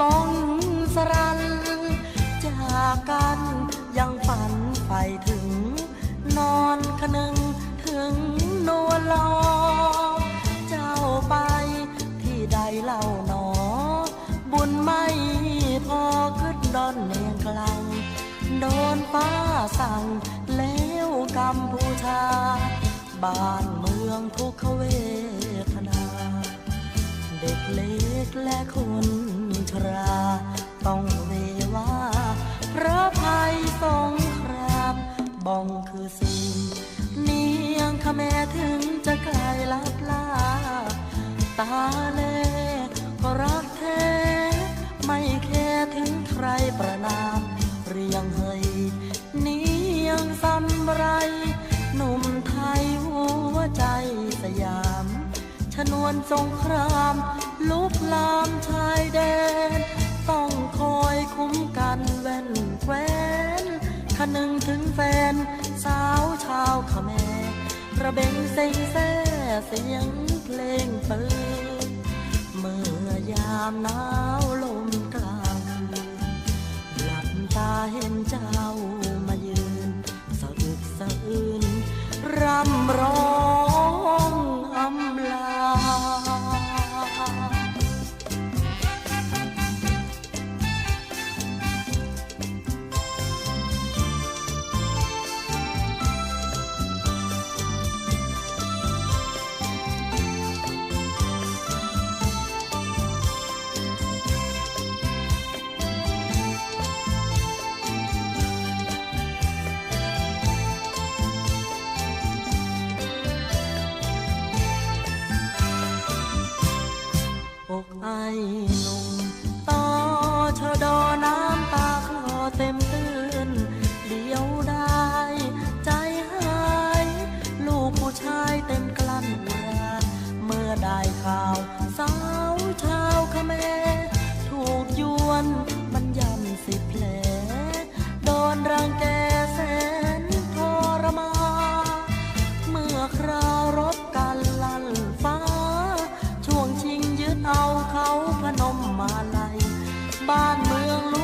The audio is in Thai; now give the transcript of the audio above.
บ้องสรัน จากกันยังฝันใฝ่ถึง นอนคนึงถึงนวลลอ เจ้าไปที่ใดเล่าหนอ บุญไม่พอขึ้นดอนเนียงกลางโดนฟ้าสั่งแล้วกัมพูชา บ้านเมืองทุกขเวทนา เด็กเล็กและคนชรา ต้องเววาพระภัยสงครามบ้องคือสิ่งเนียงขแม่ถึงจะไกลลับลา ตาเล่ก็รักแท้ไม่แค่ถึงใครประนาม เรียงเฮยเนียงซ้ำไร หนุ่มไทยหัวใจสยาม ชนวนสงครามลุกลามชายแดน ต้องคอยคุ้มกันแว่นแควนคนึงถึงแฟน สาวชาวขแมรระเบงเซ็งแซ่เสียงเพลงปืนเมื่อยามหนาวลมกลางหลับตาเห็นเจ้ามายืนสะอึกสะอื้นรำร้อง เขาพนมมาลัยบ้านเมืองลุ